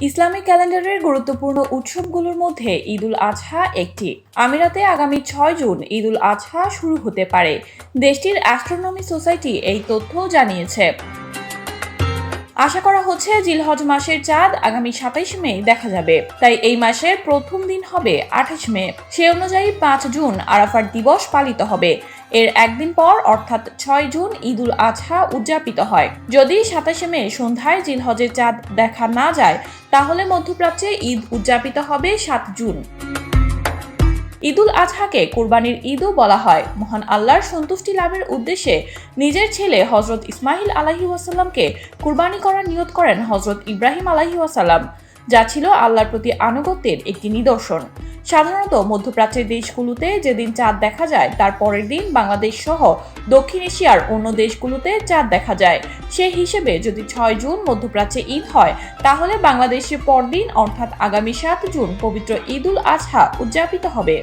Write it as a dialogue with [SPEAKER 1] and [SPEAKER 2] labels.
[SPEAKER 1] Islamic ক্যালেন্ডারের গুরুত্বপূর্ণ উৎসবগুলোর মধ্যে ঈদুল আজহা একটি। আমিরাতে আগামী ছয় জুন ঈদুল আজহা শুরু হতে পারে। দেশটির অ্যাস্ট্রোনমি সোসাইটি এই তথ্য জানিয়েছে। আশা করা হচ্ছে জিলহজ মাসের চাঁদ আগামী সাতাইশ মে দেখা যাবে। তাই এই মাসের প্রথম দিন হবে আঠাশ মে। সে অনুযায়ী পাঁচ জুন আরাফার দিবস পালিত হবে। এর একদিন পর, অর্থাৎ ছয় জুন ঈদ উল আজহা উদযাপিত হয়। যদি সাতাশে মে সন্ধ্যায় জিলহজের চাঁদ দেখা না যায়, তাহলে মধ্যপ্রাচ্যে ঈদ উদযাপিত হবে সাত জুন। ঈদুল আজহাকে কুরবানির ঈদও বলা হয়। মহান আল্লাহর সন্তুষ্টি লাভের উদ্দেশ্যে নিজের ছেলে হজরত ইসমাইল আলাহি ওয়াসাল্লামকে কুরবানি করার নিয়ত করেন হজরত ইব্রাহিম আলাহি ওয়াসাল্লাম, যা ছিল আল্লাহর প্রতি আনুগত্যের একটি নিদর্শন। সাধারণত মধ্যপ্রাচ্যের দেশগুলোতে যেদিন চাঁদ দেখা যায়, তার পরের দিন বাংলাদেশ সহ দক্ষিণ এশিয়ার অন্য দেশগুলোতে চাঁদ দেখা যায়। সেই হিসেবে যদি ছয় জুন মধ্যপ্রাচ্যে ঈদ হয়, তাহলে বাংলাদেশের পরদিন, অর্থাৎ আগামী সাত জুন, পবিত্র ঈদুল আজহা উদযাপিত হবে।